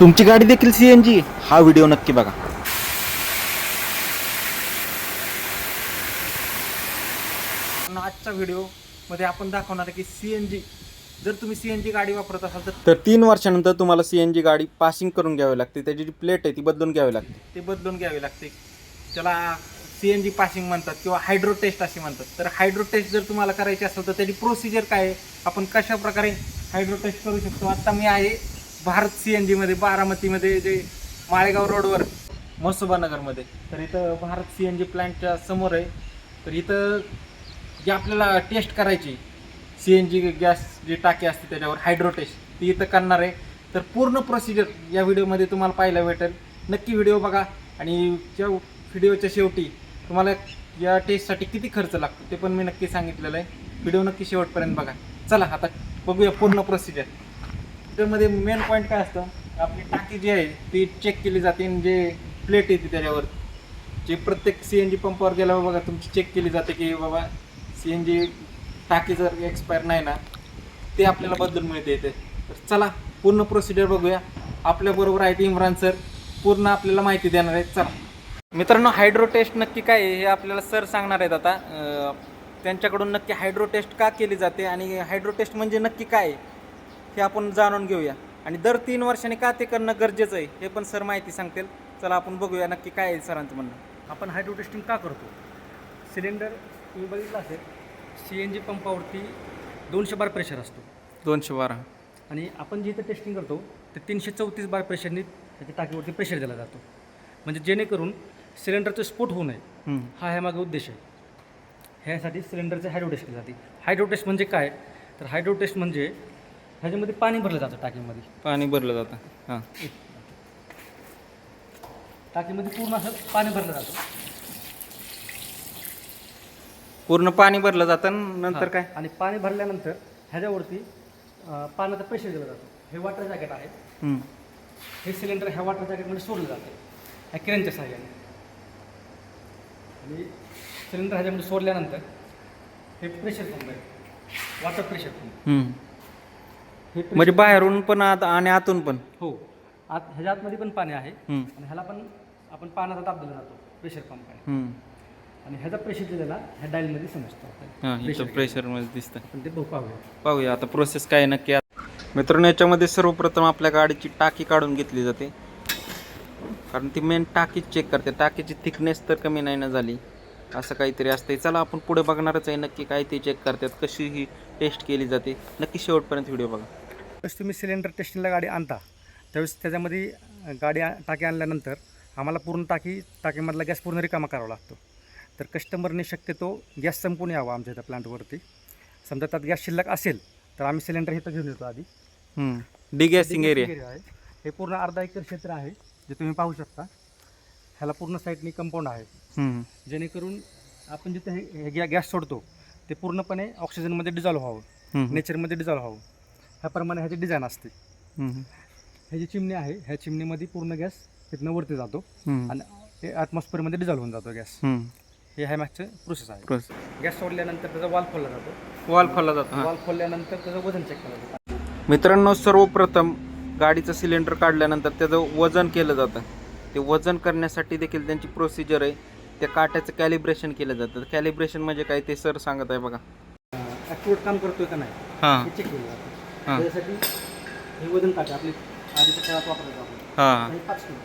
तुमची गाडी देखील सी एन जी हा व्हिडिओ नक्की बघा. पण आजच्या व्हिडिओमध्ये आपण दाखवणार की सी एन जी जर तुम्ही सी एन जी गाडी वापरत असाल तर तीन वर्षानंतर तुम्हाला सी एन जी गाडी पासिंग करून घ्यावी लागते. त्याची जी प्लेट आहे ती बदलून घ्यावी लागते. ते बदलून घ्यावे लागते. त्याला सी एन जी पासिंग म्हणतात किंवा हायड्रो टेस्ट अशी म्हणतात. तर हायड्रो टेस्ट जर तुम्हाला करायची असेल तर त्याची प्रोसिजर काय आहे? आपण कशा प्रकारे हायड्रो टेस्ट करू शकतो? आता मी आहे भारत सी एन जीमध्ये बारामतीमध्ये जे माळेगाव रोडवर मसोबा नगरमध्ये तर इथं भारत सी एन जी प्लॅन्टच्या समोर आहे. तर इथं जी आपल्याला टेस्ट करायची सी एन जी गॅस जी टाकी असते त्याच्यावर हायड्रो टेस्ट ती इथं करणार आहे. तर पूर्ण प्रोसिजर या व्हिडिओमध्ये तुम्हाला पाहायला भेटेल. नक्की व्हिडिओ बघा आणि त्या व्हिडिओच्या शेवटी तुम्हाला या टेस्टसाठी किती खर्च लागतो ते पण मी नक्की सांगितलेलं आहे. व्हिडिओ नक्की शेवटपर्यंत बघा. चला आता बघूया पूर्ण प्रोसिजर त्यामध्ये मेन पॉईंट काय असतं? आपली टाकी जी आहे ती चेक केली जाते आणि जे प्लेट येते त्याच्यावर. जे प्रत्येक सी एन जी पंपावर गेल्यावर बघा तुमची चेक केली जाते की बाबा सी एन जी टाकी जर एक्सपायर नाही ना ते आपल्याला बदलून मिळते इथे. तर चला पूर्ण प्रोसिजर बघूया. आपल्याबरोबर आहेत इम्रान सर पूर्ण आपल्याला माहिती देणार आहेत. चला. मित्रांनो हायड्रो टेस्ट नक्की काय आहे हे आपल्याला सर सांगणार आहेत आता. त्यांच्याकडून नक्की हायड्रो टेस्ट का केली जाते आणि हायड्रो टेस्ट म्हणजे नक्की काय आहे? हे आपण जाणून घेऊया. आणि दर तीन वर्षांनी का ते करणं गरजेचं आहे हे पण सर माहिती सांगतील. चला आपण बघूया नक्की काय आहे सरांचं म्हणणं. आपण हायड्रो टेस्टिंग का करतो? सिलेंडर तुम्ही बघितलं असेल सी एन जी पंपावरती दोनशे बार प्रेशर असतो. दोनशे बारा. आणि आपण जे इथं टेस्टिंग करतो ते तीनशे चौतीस बार प्रेशरनी त्याच्या टाकीवरती प्रेशर दिला जातो. म्हणजे जेणेकरून सिलेंडरचा स्फोट होऊ नये. हा ह्यामागे उद्देश आहे. ह्यासाठी सिलेंडरचे हायड्रो टेस्ट केली जाते. हायड्रो टेस्ट म्हणजे काय? तर हायड्रो टेस्ट म्हणजे ह्याच्यामध्ये पाणी भरलं जातं टाकीमध्ये. पाणी भरलं जातं. हां. टाकीमध्ये पूर्ण असं पाणी भरलं जातं. पूर्ण पाणी भरलं जातं नंतर. काय? आणि पाणी भरल्यानंतर ह्याच्यावरती अं, पाण्याचा प्रेशर दिला जातो. हे वॉटर जॅकेट आहे. हम्म. हे सिलेंडर ह्या वॉटर जॅकेटमध्ये सोडलं जातं. ह्या क्रेनच्या सहाय्याने आणि सिलेंडर ह्याच्यामध्ये सोडल्यानंतर हे प्रेशर पंप आहे. Water pressure pump hmm. हे म्हणजे बाहेरून पण आत आणि आतून पण? हो. आत ह्याच्या आतमध्ये पण पाणी आहे. हम्म. आणि ह्याला पण आपण पाण्याचा दाब दिला जातो प्रेशर पंप आहे हम्म. आणि ह्याचा प्रेशर दिलेला ह्या डायलमध्ये समजतो. हां Pressure इथं प्रेशरमध्ये दिसतं आपण ते पाहूया. पाहूया आता प्रोसेस काय आहे. नक्की मित्रांनो याच्यामध्ये सर्वप्रथम आपल्या गाडीची टाकी काढून घेतली जाते. कारण ती मेन टाकीच चेक करते. टाकीची थिकनेस तर कमी नाही ना झाली. असं काहीतरी असतंय. चला आपण पुढे बघणारच आहे नक्की काय ते चेक करतात कशी ही टेस्ट केली जाते. नक्की शेवटपर्यंत व्हिडिओ बघा. ज्यावेळेस तुम्ही सिलेंडर टेस्टिंगला गाडी आणता. त्यावेळेस त्याच्यामध्ये गाडी टाकी आणल्यानंतर आम्हाला पूर्ण टाकी टाकीमधला गॅस पूर्ण रिकामा करावा लागतो. तर कस्टमरने शक्यतो गॅस संपून यावा आमच्या इथं प्लांटवरती. समजा त्यात गॅस शिल्लक असेल तर आम्ही सिलेंडर इथं घेऊन येतो आधी. डिगॅसिंग Degassing एरिया आहे. हे पूर्ण अर्धा एकर क्षेत्र आहे जे तुम्ही पाहू शकता. ह्याला पूर्ण साईडनी कंपाऊंड आहे. जेणेकरून आपण जिथे हे गॅस सोडतो ते पूर्णपणे ऑक्सिजनमध्ये डिझॉल्व्ह व्हावं. नेचरमध्ये डिझॉल्व्ह व्हावं. ह्याप्रमाणे ह्याची डिझाईन असते. हे जी चिमणी आहे ह्या चिमणीमध्ये पूर्ण गॅस तिथनं वरती जातो आणि ते ॲटमॉस्फिअरमध्ये डिझॉल्व्ह होऊन जातो गॅस. हे ह्या मॅचचं प्रोसेस आहे. गॅस सोडल्यानंतर त्याचा वाल खोलला जातो. वॉल खोलला जातो वाल खोलल्यानंतर त्याचं वजन चेक केलं जातं. मित्रांनो सर्वप्रथम गाडीचं सिलेंडर काढल्यानंतर त्याचं वजन केलं जातं. ते वजन करण्यासाठी देखील त्यांची प्रोसिजर आहे. त्या काट्याचं कॅलिब्रेशन केलं जातं. कॅलिब्रेशन म्हणजे काय ते सर सांगत आहे बघा. ॲक्युरेट काम करतोय का नाही हां. चेक केलं जातं. हां. त्याच्यासाठी हे वजन काटे आपले आधीच्या काळात वापरायचं आपण. हां. हे पाच किलो.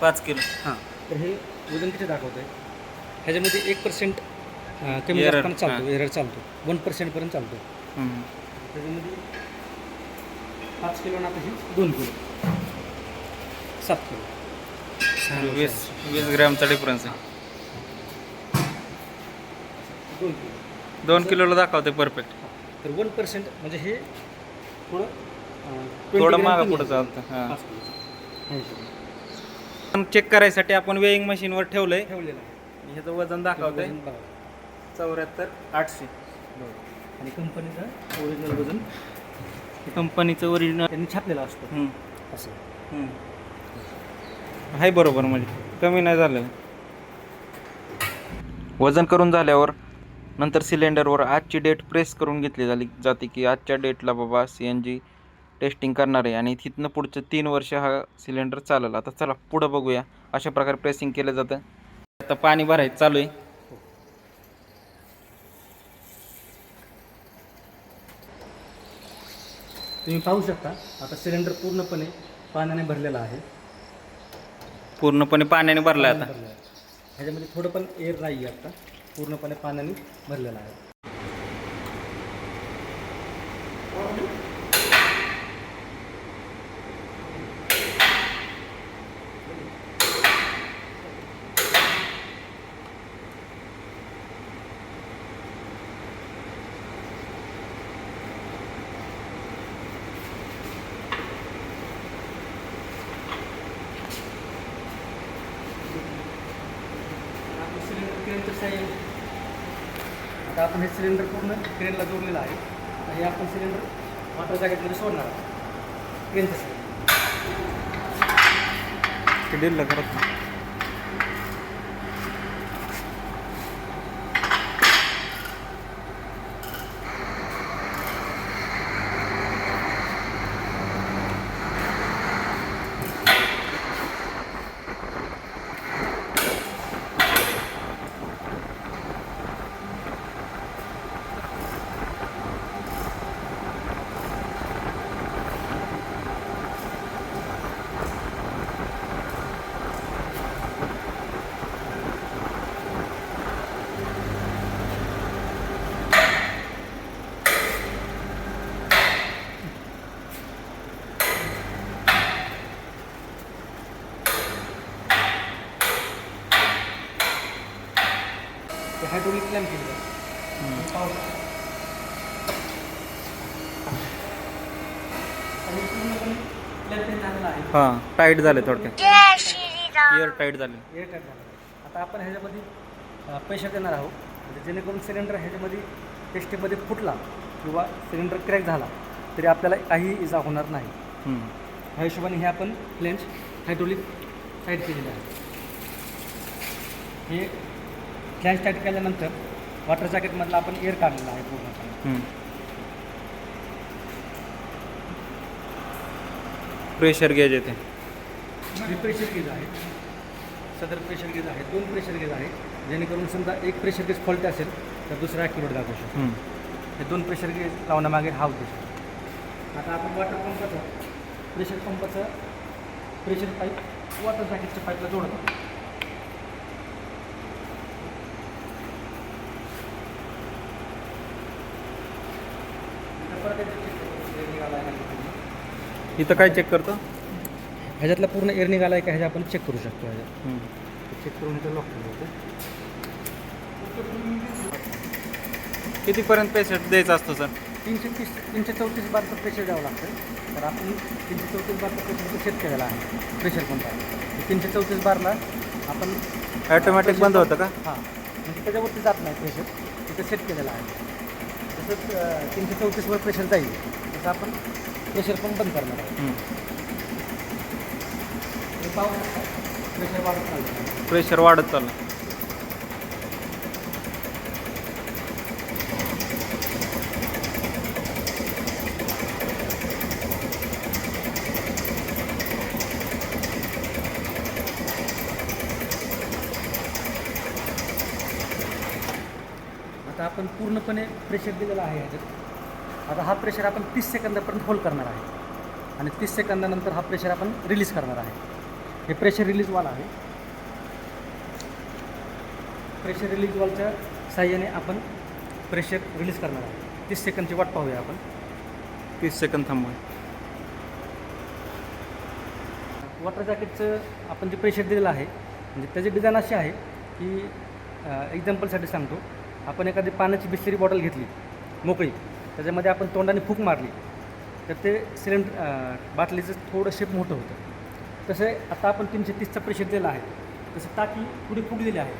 पाच किलो. हां. तर हे वजन किती दाखवतंय? ह्याच्यामध्ये एक पर्सेंट कमी Error, जास्त चालतो एरर चालतो. वन पर्सेंटपर्यंत चालतो. हम्म. त्याच्यामध्ये पाच किलो ना तशी दोन किलो. सात किलो. वीस वीस ग्रॅमचा डिफरन्स आहे. दोन किलो. दोन किलोला दाखवते परफेक्ट तर वन पर्सेंट म्हणजे हे थोडं अं, 20 थोडं ग्रॅम मागं कमी पुढं आहे. चालतं हां. पाच किलोचं. ह्या हिशोबाने. पण चेक करायसाठी आपण वेईंग मशीनवर ठेवलंय. ठेवलेलं आहे. ह्याचं वजन दाखवतंय. वजन बघा. चौऱ्याहत्तर आठशे. बरोबर. आणि कंपनीचं ओरिजिनल वजन? कंपनीचं ओरिजिनल त्यांनी छापलेलं असतं. असं. आहे बरोबर म्हणजे. कमी नाही झालं वजन करून झाल्यावर नंतर सिलेंडरवर आजची डेट प्रेस करून घेतली झाली जाते की आजच्या डेटला बाबा सी एन जी टेस्टिंग करणार आहे आणि तिथनं पुढचं तीन वर्ष हा सिलेंडर चालेल. आता चला पुढं बघूया. अशा प्रकारे प्रेसिंग केलं जातं. आता पाणी भरायचं चालू आहे. तुम्ही पाहू शकता आता सिलेंडर पूर्णपणे पाण्याने भरलेला आहे. पूर्णपणे पाण्याने भरलं आहे आता. भरलेलं आहे. ह्याच्यामध्ये थोडं पण एअर नाही आहे आता. पूर्णपणे पाण्याने भरलेला आहे. आपलं सिलेंडर क्रेनचं साईड आता आपण हे सिलेंडर पूर्ण क्रेनला जोडलेलं आहे. आणि हे आपण सिलेंडर वॉटर जॅकेटमध्ये सोडणार आहोत. क्रेनचं साईड पूर्णपणे क्लॅम्पिंग झालेलं आहे. हां टाईट झाले थोडक्यात. एअर टाईट झाले. एअर टाईट आहे आता आपण ह्याच्यामध्ये प्रेशर देणार आहोत. म्हणजे जेणेकरून सिलेंडर ह्याच्यामध्ये टेस्टिंगमध्ये फुटला किंवा सिलेंडर क्रॅक झाला तरी आपल्याला काही इजा होणार नाही. ह्या हिशोबाने हे आपण फ्लेंच हायड्रोलिक टाईट केलेलं आहे. हे फ्लॅश टाईट केल्यानंतर वॉटर जॅकेटमधला आपण एअर काढलेला आहे पूर्णपणे. प्रेशर गेज येते हे प्रेशर गेज आहे सदर प्रेशर गेज आहे दोन प्रेशर गेज आहे जेणेकरून समजा एक प्रेशर गेज फॉल्ट असेल तर दुसरा ॲक्युरेट दाखवू शकतो. हे दोन प्रेशर गेज लावण्यामागे हा उद्देश आहे. आता आपण वॉटर पंपाचा प्रेशर पंपाचं प्रेशर पाईप वॉटर जॅकेटच्या पाईपला जोडत आहोत. इथं परत एकदा check करू. एअर निघाला आहे का नाही. इथं काय चेक करतो? ह्याच्यातला पूर्ण एअर निघाला आहे का ह्याच्या आपण चेक करू शकतो ह्याच्यात. चेक करून इथं लॉक होतं कितीपर्यंत पेशंट द्यायचा असतो सर? तीनशे तीस तीनशे चौतीस बारचं प्रेशर द्यावं लागतं. तर आपण तीनशे चौतीस बारचं प्रेशर सेट केलेला आहे. प्रेशर पंप आहे? तीनशे चौतीस बारला आपण ॲटोमॅटिक बंद होतं का? हां. म्हणजे त्याच्यावरती जात नाही प्रेशर तिथं सेट केलेलं आहे. अं, तीनशे चौतीसवर प्रेशर जाईल. तसं आपण प्रेशर पंप बंद करणार आहे प्रेशर वाढत चालतं प्रेशर वाढत चाललं आता आपण पूर्णपणे प्रेशर दिलेला आहे ह्याच्यात आता हा प्रेशर आपण तीस सेकंदापर्यंत होल्ड करणार आहे. आणि तीस सेकंदानंतर हा प्रेशर आपण रिलीज करणार आहे. हे प्रेशर रिलीज वाल आहे. प्रेशर रिलीज वॉलच्या साह्याने आपण प्रेशर रिलीज करणार आहे. तीस सेकंदची वाट पाहूया आपण. तीस सेकंद थांबवा वॉटर जॅकेटचं आपण जे प्रेशर दिलेलं आहे म्हणजे त्याची डिझाईन अशी आहे की एक्झाम्पलसाठी सांगतो. आपण एखादी पाण्याची बिस्लरी बॉटल घेतली मोकळी त्याच्यामध्ये आपण तोंडाने फूक मारली तर ते सिलेंडर बाटलीचं थोडं शेप मोठं होतं. तसं आता आपण तीनशे तीसचा प्रेशर दिलेला आहे. तसं टाकी पुढे फुगलेली आहे.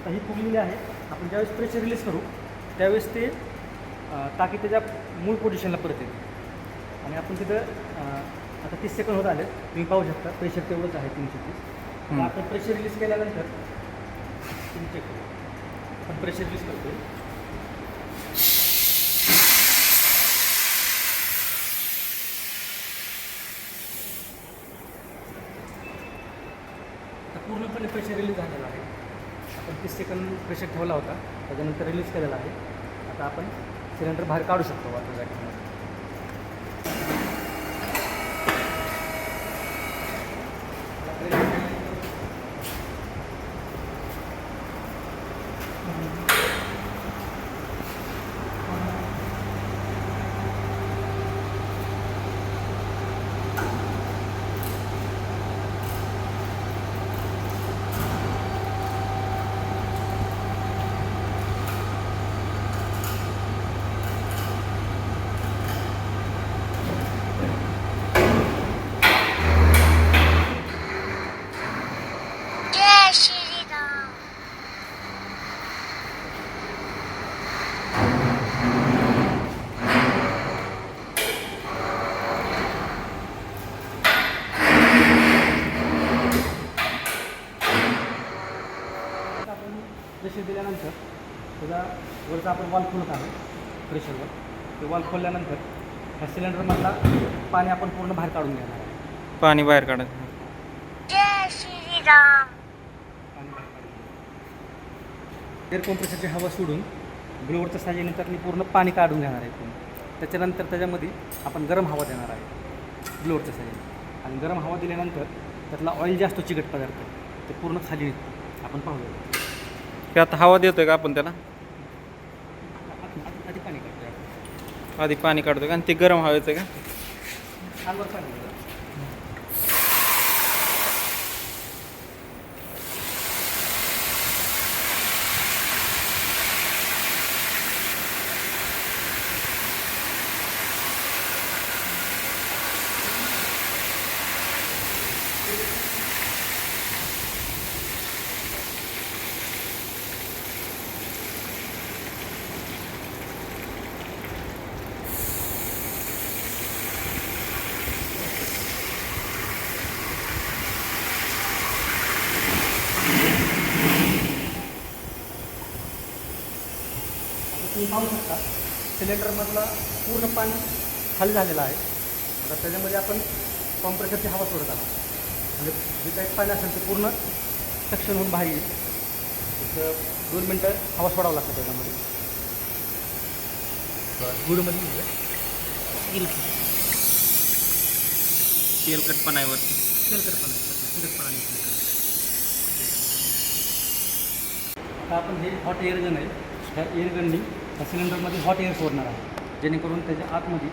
आता ही फुगलेली आहे. आपण ज्यावेळेस प्रेशर रिलीज करू त्यावेळेस ते टाकी त्याच्या मूळ पोझिशनला परत येते. आणि आपण तिथं आता तीस सेकंड होत आले. तुम्ही पाहू शकता प्रेशर तेवढंच आहे तीनशे तीस. आपण प्रेशर रिलीज केल्यानंतर तुम्ही चेक करू. प्रेशर यूज करतो पूर्णपणे प्रेशर रिलीज झालेला आहे. आपण तीस सेकंद प्रेशर ठेवला होता. त्याच्यानंतर रिलीज केलेला आहे. आता आपण सिलेंडर बाहेर काढू शकतो वॉटर जागेमध्ये वरचा आपण वॉल खोलत आहोत प्रेशरवर ते वॉल खोलल्यानंतर ह्या सिलेंडरमधला पाणी आपण पूर्ण बाहेर काढून घेणार आहे पाणी बाहेर काढत जय श्री राम पाणी बाहेर काढून एअर कॉम्प्रेसरची हवा सोडून ब्लोअरच्या साहाय्याने त्यातली पूर्ण पाणी काढून घेणार आहे पूर्ण त्याच्यानंतर त्याच्यामध्ये आपण गरम हवा देणार आहे ब्लोअरच्या साहाय्याने. आणि गरम हवा दिल्यानंतर त्यातला ऑइल जे असतो चिकट पदार्थ ते पूर्ण खाली निघतो. आपण पाहूया. की आता हवा देतोय का आपण त्याला आधी आधी पाणी काढतो आपण आधी पाणी काढतो का? आणि ते गरम हवेचं का? तुम्ही पाहू शकता. सिलेंडरमधला पूर्ण पाणी खाली झालेलं आहे. आता त्याच्यामध्ये आपण कॉम्प्रेसरची हवा सोडत आहोत. म्हणजे जे काही पाणी असेल ते पूर्ण सक्शन होऊन बाहेर येईल. एक दोन मिनटं हवा सोडावं लागतं त्याच्यामध्ये. गुडमध्ये येईल तेलकटपणा आहे वरती. तेलकटपणा तेलकटपणा निघतो. आता आपण हे हॉट एअर गन आहे. ह्या एअर गननी त्या सिलेंडरमध्ये हॉट एअर सोडणार आहे. जेणेकरून त्याच्या आतमध्ये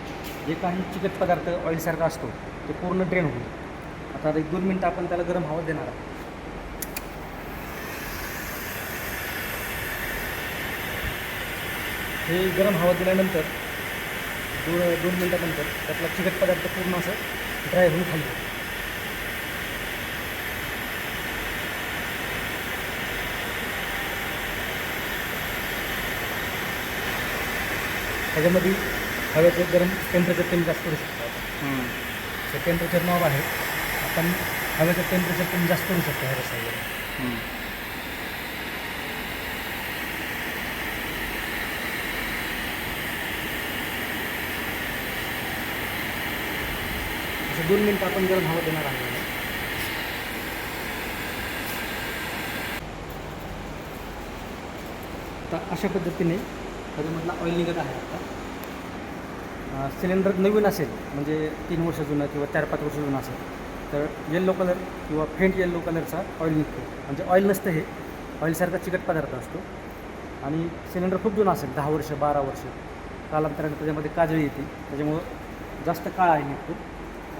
जे काही चिकट पदार्थ ऑइलसारखा असतो ते पूर्ण ड्रेन होईल. आता एक दोन मिनटं आपण त्याला गरम हवा देणार आहोत. हे गरम हवा दिल्यानंतर दोन दोन मिनटानंतर त्यातला चिकट पदार्थ पूर्ण असं ड्राय होऊन खाली त्याच्यामध्ये हवेचं गरम टेम्परेचर कमी जास्त करू शकतो टेम्परेचर नॉब आहे आपण हवेचं टेम्परेचर कमी जास्त करू शकतो ह्या. असं दोन मिनटं आपण गरम हवा देणार आहे याला. आता अशा पद्धतीने त्याच्यामधला ऑइल निघत आहे आता. सिलेंडर नवीन असेल म्हणजे तीन वर्ष जुनं किंवा चार पाच वर्ष जुनं असेल तर येल्लो कलर किंवा फेंट येल्लो कलरचा ऑइल निघतो. म्हणजे ऑइल नसतं हे. ऑइलसारखा चिकट पदार्थ असतो. आणि सिलेंडर खूप जुनं असेल दहा वर्ष बारा वर्ष. कालांतराने त्याच्यामध्ये काजळी येते. त्याच्यामुळं जास्त काळ आहे निघतो.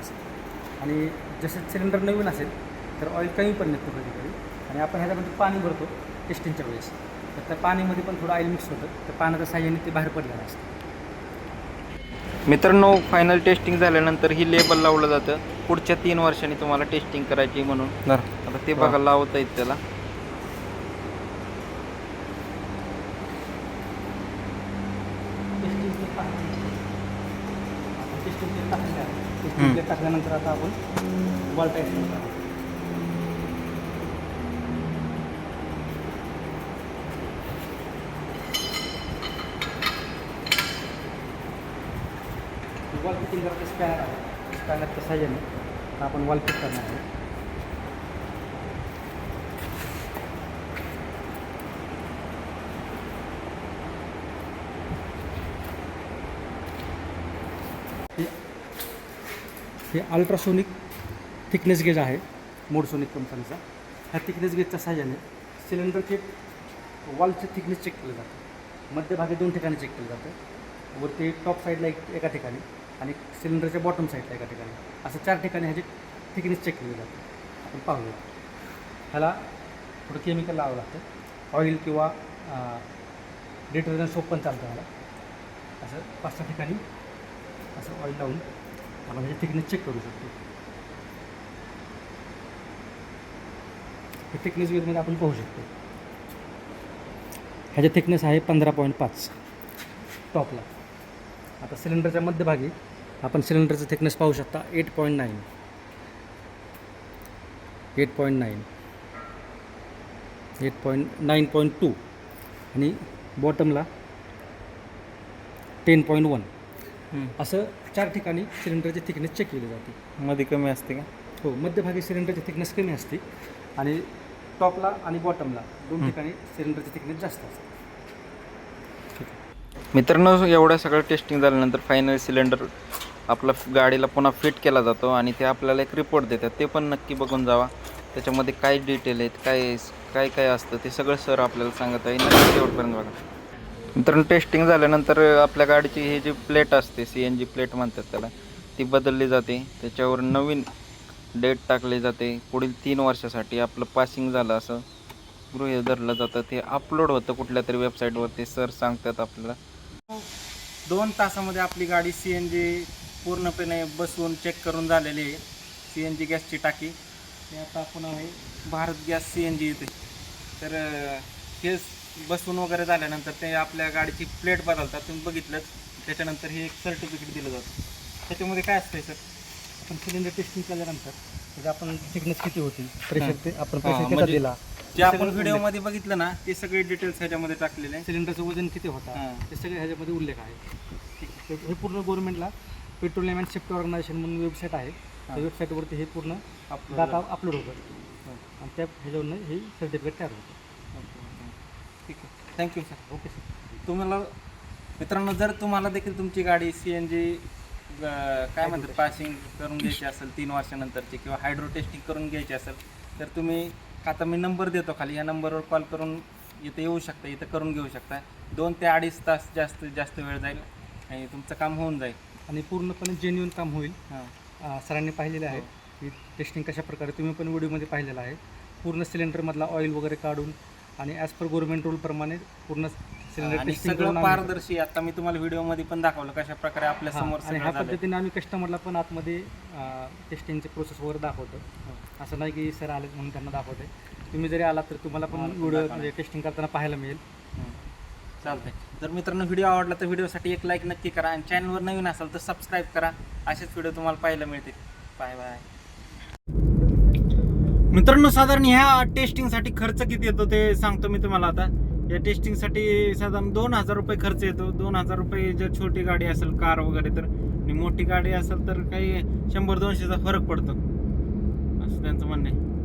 असं आणि जसे सिलेंडर नवीन असेल तर ऑइल कमी पण निघतो कधी कधी आणि आपण ह्याच्यामध्ये पाणी भरतो टेस्टिंगच्या वेळेस. तर त्या पाणीमध्ये पण थोडं ऑइल मिक्स होतं. त्या पाण्याच्या साह्याने ते बाहेर पडलेलं असतं. मित्रांनो फायनल टेस्टिंग झाल्यानंतर ही लेबल लावलं जातं. पुढच्या तीन वर्षांनी तुम्हाला टेस्टिंग करायची म्हणून. आता ते बघा लावता येत त्याला. टेस्टिंग टाकल्यानंतर आता आपण बॉल टाईप फिंगरचा स्पॅनर आहे स्पॅनरच्या साह्याने आपण वॉल फिट करणार आहोत. हे अल्ट्रासोनिक थिकनेस गेज आहे मोडसोनिक कंपनीचा ह्या थिकनेस गेजच्या साह्याने सिलेंडरचे वॉलचे थिकनेस चेक केलं जातं. मध्यभागी दोन ठिकाणी चेक केलं जातं. वरती टॉप साईडला एक एका ठिकाणी. आणि सिलेंडरच्या बॉटम साईडला एका ठिकाणी. असं चार ठिकाणी ह्याची थिकनेस चेक केली जाते. आपण पाहूया. ह्याला थोडं केमिकल लावावं लागतं. ऑइल किंवा डिटर्जंट सोप पण चालतं ह्याला. असं पाच सहा ठिकाणी असं ऑइल लावून आपण ह्याची थिकनेस चेक करू शकतो. हे थिकनेस वेगमध्ये आपण पाहू शकतो. ह्याचे थिकनेस आहे पंधरा पॉईंट पाच टॉपला. आता सिलेंडरच्या मध्यभागी आपण सिलेंडरचं थिकनेस पाहू शकता. Eight point nine eight point nine eight point nine point two आणि बॉटमला टेन पॉईंट वन असं चार ठिकाणी सिलेंडरची थिकनेस चेक केली जाते. मध्ये कमी असते का? हो मध्यभागी सिलेंडरची थिकनेस कमी असते आणि टॉपला आणि बॉटमला दोन. ठिकाणी सिलेंडरची थिकनेस जास्त असते. मित्रांनो एवढं सगळं टेस्टिंग झाल्यानंतर फायनल सिलेंडर आपला गाडीला पुन्हा फिट केला जातो आणि ते आपल्याला एक रिपोर्ट देतात. ते पण नक्की बघून जावा. त्याच्यामध्ये काय डिटेल आहेत काय काय काय असतं ते सगळं सर आपल्याला सांगत आहे. नक्की शेवटपर्यंत बघा. मित्रांनो टेस्टिंग झाल्यानंतर आपल्या गाडीची ही जी प्लेट असते सी एन जी प्लेट म्हणतात त्याला ती बदलली जाते. त्याच्यावर नवीन डेट टाकली जाते. पुढील तीन वर्षासाठी आपलं पासिंग झालं असं गृह धरलं जातं. ते अपलोड होतं कुठल्या तरी वेबसाईटवरती सर सांगतात आपल्याला. दोन तासामध्ये आपली गाडी सी एन जी पूर्णपणे बसवून चेक करून झालेली आहे. सी एन जी गॅसची टाकी. आता आपण आहे Bharat gas C N G येते तर हे बसवून वगैरे झाल्यानंतर ते आपल्या गाडीची प्लेट बदलतात. तुम्ही बघितलं त्याच्यानंतर हे एक सर्टिफिकेट दिलं जातं. त्याच्यामध्ये काय असतंय सर? आपण सिलेंडर टेस्टिंग केल्यानंतर त्याचे आपण थिकनेस किती होती? प्रेशर ते आपण प्रेशर म्हणजे दिला? जे आपण व्हिडिओमध्ये बघितलं ना ते सगळे डिटेल्स ह्याच्यामध्ये टाकलेले. आहे सिलेंडरचं वजन किती होता? हां. ते सगळे ह्याच्यामध्ये उल्लेख आहे. ठीक आहे. हे पूर्ण गव्हर्नमेंटला पेट्रोलियम अँड सेफ्टी ऑर्गनायझेशन म्हणून वेबसाईट आहे. त्या वेबसाईटवरती हे पूर्ण Upload डाटा अपलोड होतं. आणि त्या ह्याच्यावरनं हे सर्टिफिकेट तयार होतं. ठीक आहे. थँक्यू सर ओके सर तुम्हाला मित्रांनो जर तुम्हाला देखील तुमची गाडी सी एन जी काय म्हणतात पासिंग करून घ्यायची असेल तीन वर्षानंतरची किंवा हायड्रो टेस्टिंग करून घ्यायची असेल तर तुम्ही आता मी नंबर देतो खाली या नंबरवर कॉल करून इथं येऊ शकता इथं करून घेऊ शकता. दोन ते अडीच तास जास्त जास्त वेळ जाईल आणि तुमचं काम होऊन जाईल. आणि पूर्णपणे जेन्युन काम होईल. हां. अं, सरांनी पाहिलेलं आहे की टेस्टिंग कशा प्रकारे तुम्ही पण व्हिडिओमध्ये पाहिलेलं आहे. पूर्ण सिलेंडरमधला ऑइल वगैरे काढून आणि ॲज पर गव्हर्नमेंट रूलप्रमाणे पूर्ण सिलेंडर आणि टेस्टिंग सगळं पारदर्शी आता मी तुम्हाला व्हिडिओमध्ये पण दाखवलं कशा प्रकारे आपल्यासमोर आणि ह्या सगळं झालंय. पद्धतीने आम्ही कस्टमरला पण आतमध्ये टेस्टिंगचे प्रोसेस वगैरे दाखवतो. असं नाही की सर आले म्हणून त्यांना दाखवते तुम्ही जरी आलात तर तुम्हाला पण व्हिडिओ. म्हणजे टेस्टिंग करताना पाहायला मिळेल. चालतंय. जर मित्रांनो व्हिडिओ आवडला तर व्हिडिओसाठी एक लाईक नक्की करा आणि चॅनलवर नवीन असाल तर सबस्क्राईब करा. असेच व्हिडिओ तुम्हाला पाहायला मिळतील. बाय बाय मित्रांनो साधारण ह्या टेस्टिंगसाठी खर्च किती येतो ते सांगतो मी तुम्हाला आता. या टेस्टिंगसाठी साधारण दोन हजार रुपये खर्च येतो. दोन हजार रुपये जर छोटी गाडी असेल कार वगैरे तर आणि मोठी गाडी असेल तर काही शंभर दोनशेचा फरक पडतो. असं त्यांचं म्हणणं आहे.